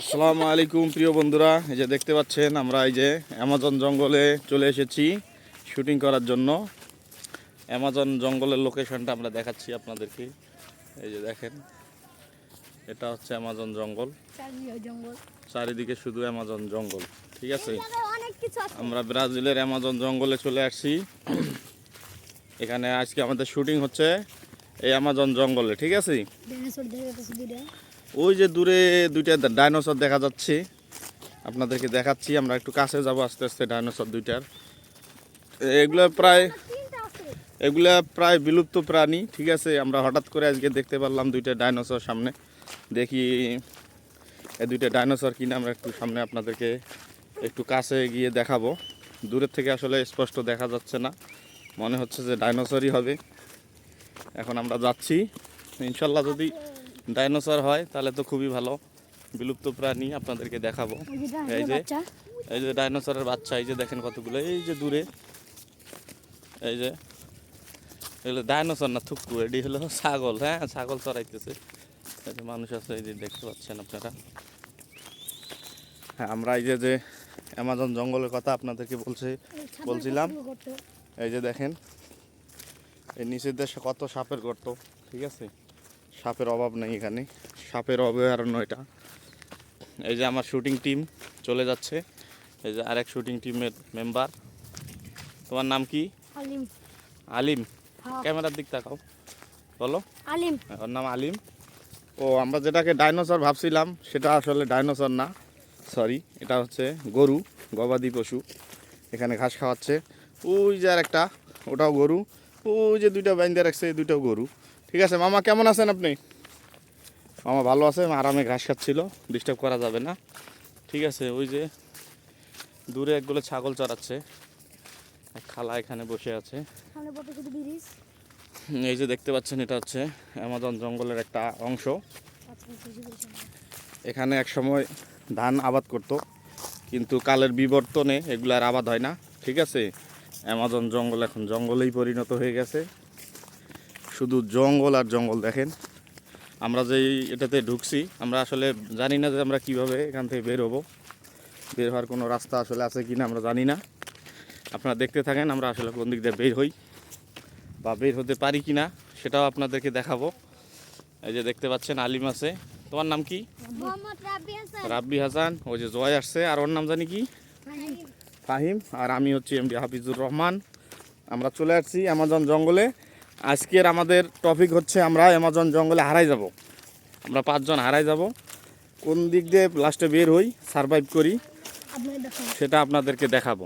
আসসালামু আলাইকুম প্রিয় বন্ধুরা। এই যে দেখতে পাচ্ছেন আমরা এই যে অ্যামাজন জঙ্গলে চলে এসেছি শুটিং করার জন্য। অ্যামাজন জঙ্গলের লোকেশনটা আমরা দেখাচ্ছি আপনাদেরকে। এই যে দেখেন এটা হচ্ছে অ্যামাজন জঙ্গল। চারিদিকে শুধু অ্যামাজন জঙ্গল ঠিক আছে? আমরা ব্রাজিলের অ্যামাজন জঙ্গলে চলে আসছি। এখানে আজকে আমাদের শুটিং হচ্ছে এই অ্যামাজন জঙ্গলে ঠিক আছে? ওই যে দূরে দুইটা ডাইনোসর দেখা যাচ্ছে। আপনাদেরকে দেখাচ্ছি আমরা একটু কাছে যাব আস্তে আস্তে ডাইনোসর দুইটার। এগুলো প্রায় এগুলা প্রায় বিলুপ্ত প্রাণী ঠিক আছে? আমরা হঠাৎ করে আজকে দেখতে পারলাম দুইটা ডাইনোসর সামনে। দেখি এই দুইটা ডাইনোসর কিনা আমরা একটু সামনে আপনাদেরকে একটু কাছে গিয়ে দেখাবো। দূরের থেকে আসলে স্পষ্ট দেখা যাচ্ছে না। মনে হচ্ছে যে ডাইনোসরই হবে। এখন আমরা যাচ্ছি। ইনশাল্লাহ যদি ডাইনোসর হয় তাহলে তো খুবই ভালো। বিলুপ্ত প্রাণী আপনাদেরকে দেখাবো। এই যে এই যে ডাইনোসরের বাচ্চা এই যে দেখেন কতগুলো। এই যে দূরে এই যে এগুলো ডাইনোসর না থুকু এটি হলো ছাগল হ্যাঁ? ছাগল চড়াইতেছে। এই যে মানুষ আছে এই যে দেখতে পাচ্ছেন আপনারা। হ্যাঁ আমরা এই যে যে অ্যামাজন জঙ্গলের কথা আপনাদেরকে বলছে বলছিলাম। এই যে দেখেন এই নিচের দেশে কত সাপের গর্ত ঠিক আছে? সাপের অভাব নেই এখানে সাপের অভয়ারণ্য এটা। এই যে আমার শুটিং টিম চলে যাচ্ছে এই যে আরেক শুটিং টিমের মেম্বার তোমার নাম কি? আলিম। আলিম। হ্যাঁ, ক্যামেরার দিক তাকাও বলো। আলিম। ওর নাম আলিম। ও আমরা যেটাকে ডাইনোসর ভাবছিলাম সেটা আসলে ডাইনোসর না সরি এটা হচ্ছে গরু গবাদি পশু। এখানে ঘাস খাওয়াচ্ছে। ওই যে আর একটা ওটাও গরু। ওই যে দুইটা বাইন্দে রাখছে দুইটাও গরু। ঠিক আছে মামা কেমন আছেন আপনি? মামা ভালো আছে আরামে ঘাস খাচ্ছিল ডিস্টার্ব করা যাবে না। ঠিক আছে ওই যে দূরে একগুলো ছাগল চড়াচ্ছে খালা এখানে বসে আছে। এই যে দেখতে পাচ্ছেন এটা হচ্ছে অ্যামাজন জঙ্গলের একটা অংশ। আচ্ছা না। এখানে এক সময় ধান আবাদ করত কিন্তু কালের বিবর্তনে এগুলো আর আবাদ হয় না। ঠিক আছে অ্যামাজন জঙ্গল এখন জঙ্গলেই পরিণত হয়ে গেছে। শুধু জঙ্গল আর জঙ্গল দেখেন। আমরা যেই এটাতে ঢুকছি আমরা আসলে জানি না যে আমরা কীভাবে এখান থেকে বের হব। বের হওয়ার কোনো রাস্তা আসলে আছে কি না আমরা জানি না। আপনারা দেখতে থাকেন আমরা আসলে কোন দিক দিয়ে বের হই বা বের হতে পারি কি না সেটাও আপনাদেরকে দেখাবো। এই যে দেখতে পাচ্ছেন আলিম আছে। তোমার নাম কি? রাব্বি হাসান। ওই যে জয় আসছে। আর ওর নাম জানি কি? ফাহিম আর আমি হচ্ছি এমডি হাফিজুর রহমান। আমরা চলে আসছি অ্যামাজন জঙ্গলে। আজকের আমাদের টপিক হচ্ছে আমরা অ্যামাজন জঙ্গলে হারাই যাব। আমরা পাঁচজন হারাই যাব। কোন দিক দিয়ে লাস্টে বের হই সারভাইভ করি সেটা আপনাদেরকে দেখাবো।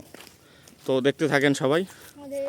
তো দেখতে থাকেন সবাই। আমাদের